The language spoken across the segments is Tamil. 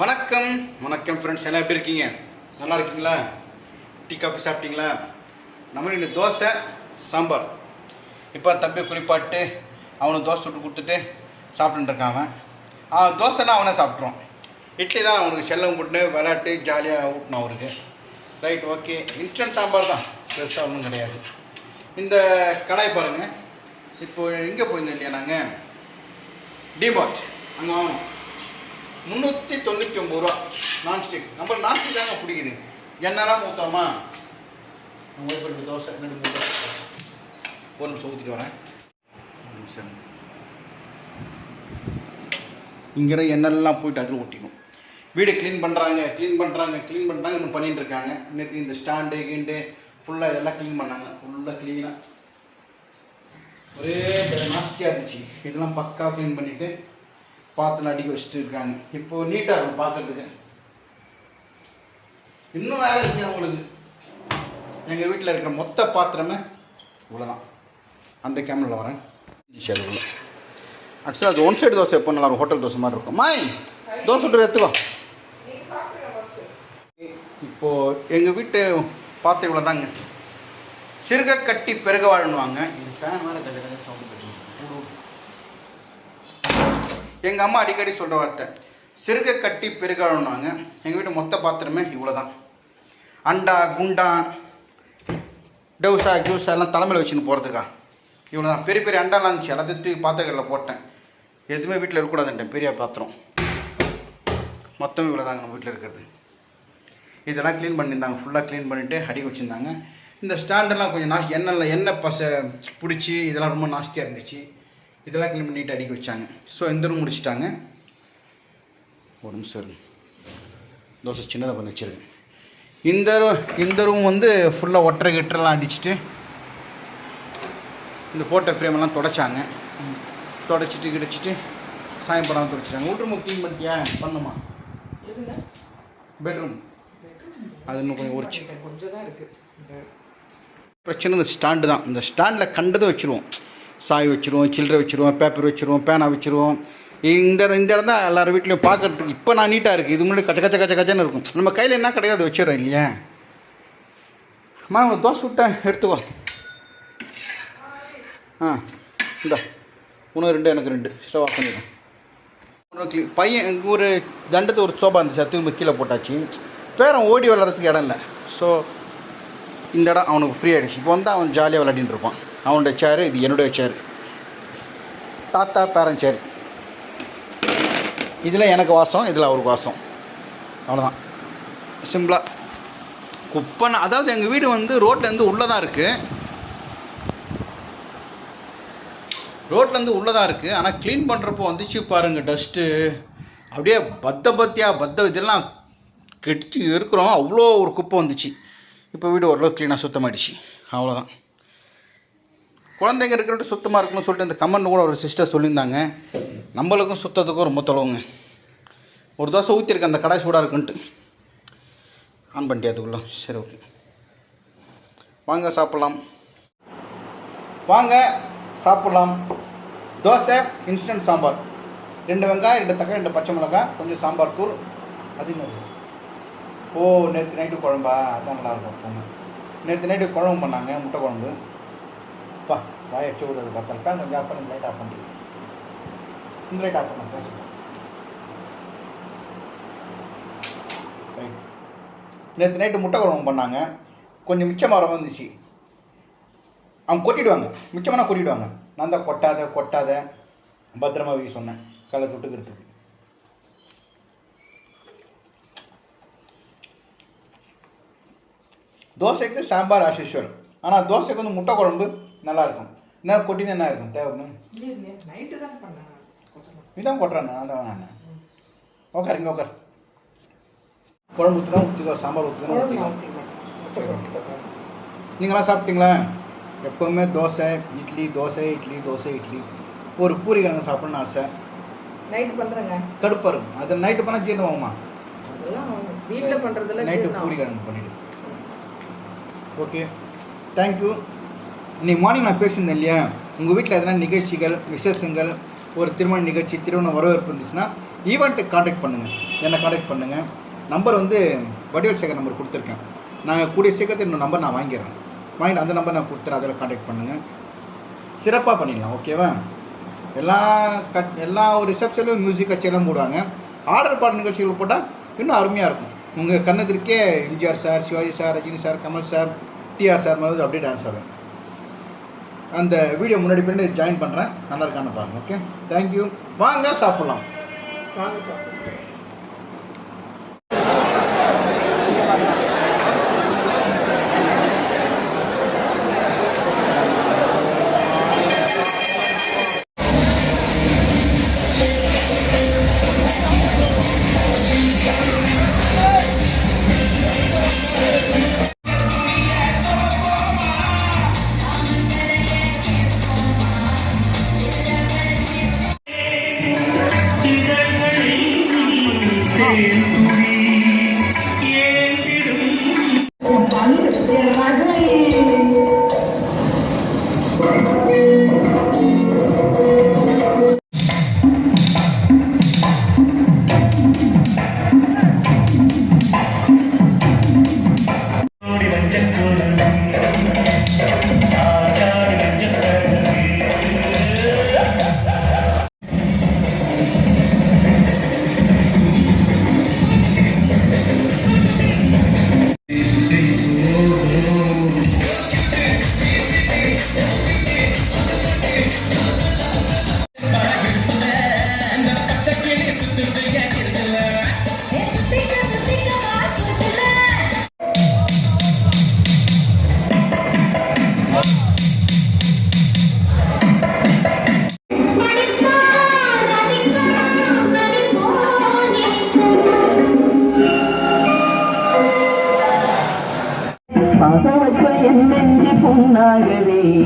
வணக்கம். வணக்கம் ஃப்ரெண்ட்ஸ் எல்லாம் எப்படி இருக்கீங்க? நல்லா இருக்கீங்களா? டீ காஃபி சாப்பிட்டீங்களா? நம்ம இன்னும் தோசை சாம்பார். இப்போ தம்பி குளிப்பாட்டு அவனுக்கு தோசை சுட்டு கொடுத்துட்டு சாப்பிட்டுருக்கான் அவன். அவன் தோசைனா அவனே சாப்பிட்றான் இட்லி தான் அவனுக்கு செல்லம் போட்டு விளையாட்டு ஜாலியாக ஊட்டணும் அவருக்கு. ரைட் ஓகே இன்ஸ்டன்ட் சாம்பார் தான். பெருசாக ஒன்றும் கிடையாது. இந்த கடாய் பாருங்கள் இப்போ எங்கே போயிருந்தோம் இல்லையா நாங்கள் டிமார்ட் அங்கே வாங்கணும் முந்நூற்றி தொண்ணூற்றி ஒம்பது ரூபா. நான்ஸ்டிக் நம்ம நான்ஸ்டிக் தாங்க பிடிக்குது. என்னெல்லாம் ஊற்றுறோமா ஒரு ரெண்டு தோசை ரெண்டு மூணு தோசை ஒரு நிமிஷம் ஊற்றிட்டு வரேன் நிமிஷம். இங்கே என்னெல்லாம் போயிட்டு அதில் ஒட்டிக்கும். வீடு க்ளீன் பண்ணுறாங்க க்ளீன் பண்ணுறாங்க க்ளீன் பண்ணுறாங்க இன்னும் பண்ணிகிட்டு இருக்காங்க. நேற்று இந்த ஸ்டாண்டு கீண்டு ஃபுல்லாக இதெல்லாம் க்ளீன் பண்ணாங்க. ஃபுல்லாக க்ளீனாக ஒரே நாஸ்டியாக இருந்துச்சு. இதெல்லாம் பக்கா க்ளீன் பண்ணிவிட்டு பாத்திரம் அடிக்க வச்சுட்டு இருக்காங்க இப்போ நீட்டாக இருக்கும் பார்க்கறதுக்கு. இன்னும் வேலை இருக்கு அவங்களுக்கு எங்கள் வீட்டில் இருக்கிற மொத்த பாத்திரமே இவ்வளோதான் அந்த கேமரில் வரேன். ஷேடுக்குள்ள ஆக்சுவலாக அது ஒன் சைடு தோசை எப்போ நல்லா இருக்கும் ஹோட்டல் தோசை மாதிரி இருக்கும். மாய் தோசை விட்டு எடுத்துக்கோ. இப்போது எங்கள் வீட்டு பாத்திரம் இவ்வளோ தாங்க சிறுக கட்டி பெருக வாழணுவாங்க இது ஃபேன் வேறு கஜ சவுண்ட் எங்கள் அம்மா அடிக்கடி சொல்கிற வார்த்தை சிறுக கட்டி பெருகாழணுவாங்க எங்கள் வீட்டு மொத்த பாத்திரமே இவ்வளோ தான் அண்டா குண்டா டவுசா ஜூஸ் எல்லாம் தலைமையில் வச்சுன்னு போகிறதுக்கா இவ்வளோ தான் பெரிய பெரிய அண்டாலாம் இருந்துச்சு. எல்லாத்தையும் தூக்கி பாத்திரங்களில் போட்டேன். எதுவுமே வீட்டில் இருக்கக்கூடாதுன்ட்டேன். பெரிய பாத்திரம். மொத்தம் இவ்வளோ தாங்க நம்ம வீட்டில் இருக்கிறது. இதெல்லாம் க்ளீன் பண்ணியிருந்தாங்க. ஃபுல்லாக க்ளீன் பண்ணிவிட்டு அடிக்க வச்சுருந்தாங்க. இந்த ஸ்டாண்டெல்லாம் கொஞ்சம் நாஸ் எண்ணெயில் எண்ணெய் பச பிடிச்சி இதெல்லாம் ரொம்ப நாஸ்தியாக இருந்துச்சு. இதெல்லாம் க்ளீன் பண்ணிட்டு அடிக்க வச்சாங்க. ஸோ இந்த ரூம் முடிச்சிட்டாங்க. ஒரு நிமிஷம் இருங்க தோசை சின்னதாக பண்ணி வச்சிருக்கேன் இந்த இந்த ரூம் வந்து ஃபுல்லாக ஒட்டரை கிட்டரெல்லாம் அடிச்சுட்டு இந்த ஃபோட்டோ ஃப்ரேம் எல்லாம் தொடச்சாங்க. தொடச்சிட்டு கிடச்சிட்டு சாயம்பரம் தொடச்சிட்டாங்க. வீட்டு க்ளீன் பண்ணிட்டியா? பண்ணுமா? பெட்ரூம் அது இன்னும் கொஞ்சம் உரிச்சு. கொஞ்சம் தான் இருக்கு. இந்த பிரச்சனை இந்த ஸ்டாண்டு தான். இந்த ஸ்டாண்டில் கண்டதை வச்சுருவோம். சாய் வச்சுருவோம் சில்லறை வச்சுருவோம் பேப்பர் வச்சுருவோம் பேனா வச்சுருவோம். இந்த இந்த இடம் தான் எல்லார் வீட்லையும் பார்க்கறதுக்கு இப்போ நான் நீட்டாக இருக்குது இது முன்னாடி கச்ச கச்ச கச்ச கச்சன்னு இருக்கும். நம்ம கையில் என்ன கிடையாது வச்சிடறோம் இல்லையா? அம்மா உனக்கு தோசை விட்டேன் எடுத்துக்கோ ஆ இந்தா. உனக்கு ரெண்டு எனக்கு ரெண்டு. ஸ்டவ் ஆஃப் பண்ணிடும் உனக்கு பையன் ஒரு தண்டத்தை ஒரு சோபா இருந்துச்சு. அது திரும்ப கீழே போட்டாச்சு. பேரன் ஓடி வளர்கிறதுக்கு இடம் இல்லை. ஸோ இந்த இடம் அவனுக்கு ஃப்ரீ ஆகிடுச்சு இப்போ வந்து அவன் ஜாலியாக விளையாடிட்டு இருப்பான். அவனுடைய சேரு இது என்னுடைய சேர் தாத்தா பேரன் சேர் இதில் எனக்கு வாசம் இதில் அவருக்கு வாசம். அவ்வளோதான் சிம்பிளாக குப்பை அதாவது எங்கள் வீடு வந்து ரோட்லேருந்து உள்ளே தான் இருக்குது ரோட்லேருந்து உள்ளே தான் இருக்குது ஆனால் க்ளீன் பண்ணுறப்போ வந்துச்சு பாருங்கள் டஸ்ட்டு அப்படியே பத்த பத்தியாக பத்த இதெல்லாம் கெடுத்து இருக்கிறோம். அவ்வளோ ஒரு குப்பை வந்துச்சு. இப்போ வீடு ஓரளவு க்ளீனாக சுத்தமாகிடுச்சு அவ்வளோதான் குழந்தைங்க இருக்கிற சுத்தமாக இருக்கணும்னு சொல்லிட்டு இந்த கமெண்ட் கூட ஒரு சிஸ்டர் சொல்லியிருந்தாங்க. நம்மளுக்கும் சுத்தத்துக்கும் ரொம்ப தொலைவுங்க. ஒரு தோசை ஊற்றிருக்கேன் அந்த கடாய் சூடாக இருக்குன்ட்டு. ஆன் பண்ணிட்டியா சரி ஓகே வாங்க சாப்பிட்லாம். வாங்க சாப்பிட்லாம். தோசை இன்ஸ்டன்ட் சாம்பார். ரெண்டு வெங்காயம் ரெண்டு தக்காளி ரெண்டு பச்சை மிளகாய் கொஞ்சம் சாம்பார் தூள் அதிகமாக ஓ நேற்று நைட்டு குழம்பா? அதான் நல்லாயிருக்கும் பொண்ணு நேற்று நைட்டு குழம்பு பண்ணாங்க முட்டை குழம்பு. பா வாய சூடு அது பார்த்தா ஃபேன் கொஞ்சம் ஆஃப் பண்ணி லைட் ஆஃப் பண்ணி. இந்த லைட் ஆஃப் பண்ண பேசுங்க நேற்று நைட்டு முட்டை குழம்பு பண்ணாங்க. கொஞ்சம் மிச்சமாக வந்துச்சு. அவங்க கொட்டிடுவாங்க. மிச்சமான கொட்டிடுவாங்க. நான் தான் கொட்டாத கொட்டாத பத்திரமா வீ சொன்னேன். களை தொட்டுக்கிறதுக்கு. தோசைக்கு சாம்பார் ஆஸ் ஆனால் தோசைக்கு வந்து முட்டை குழம்பு நல்லா இருக்கும் என்ன கொட்டி என்ன இருக்கும் தேவை இல்லையே நைட்டு தான் பண்ணேன் கொஞ்சம் இதான் கொட்டுறேன் நான் தான் நான். உட்கார் இங்கே உட்கார் குழம்பு ஊற்றுனா ஊற்றிக்கோ சாம்பார் ஊற்றுனா நீங்களாம் சாப்பிட்டீங்களா? எப்போவுமே தோசை இட்லி தோசை இட்லி தோசை இட்லி. ஒரு பூரி கிழங்கு சாப்பிட்ணுன்னு ஆசை. நைட்டு பண்ணுறேங்க கடுப்பாக இருக்கும். அது நைட்டு பண்ணால் ஜீரணமாகுமா? வீட்டில் பண்ணுறதுல நைட்டு பூரி கிழங்கு பண்ணிவிடு ஓகே தேங்க்யூ இன்னைக்கு மார்னிங் நான் பேசியிருந்தேன் இல்லையா? உங்கள் வீட்டில் எதனா நிகழ்ச்சிகள் விசேஷங்கள் ஒரு திருமண நிகழ்ச்சி திருமண வரவேற்பு இருந்துச்சுன்னா ஈவெண்ட்டுக்கு காண்டாக்ட் பண்ணுங்கள் என்னை காண்டாக்ட் பண்ணுங்கள் நம்பர் வந்து வடிவல் சேகர் நம்பர் கொடுத்துருக்கேன். நான் கூடிய சீக்கிரத்தில் இன்னும் நம்பர் நான் வாங்கிடுறேன். வாங்கிட்டு அந்த நம்பர் நான் கொடுத்துறேன் அதில் காண்டாக்ட் பண்ணுங்கள் சிறப்பாக பண்ணிடலாம் ஓகேவா எல்லா க எல்லா ஒரு ரிசப்ஷன்லையும் மியூசிக் கச்சேரிலாம் போடுவாங்க. ஆர்டர் பாட நிகழ்ச்சிகள் போட்டால் இன்னும் அருமையாக இருக்கும். உங்கள் கண்ணத்திற்கே MGR sir Sivaji sir Rajini sir Kamal sir TR sir மாதிரி அப்படியே டான்ஸ் ஆகும் அந்த வீடியோ முன்னாடி பின்னாடி ஜாயின் பண்ணுறேன் நல்லா இருக்கான்னு பாருங்கள் ஓகே தேங்க்யூ வாங்க சாப்பிட்லாம். வாங்க சாப்பிட்லாம்.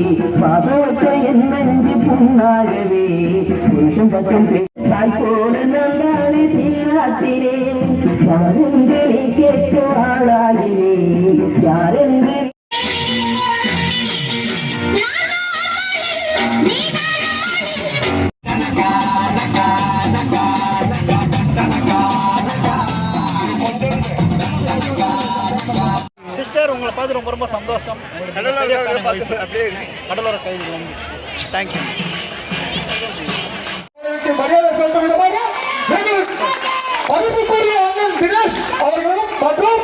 புண்ணாகவே பாசவற்ற என் நெஞ்சு புண்ணாகவே. புருஷன் பக்கம் தாய் போல நல்லாளி தீராத்தினேன் பார்த்து ரொம்ப ரொம்ப சந்தோஷம் அப்படியே கடலோர கைது வந்து தேங்க்யூ மரியாதை அவர்களும் மற்றும்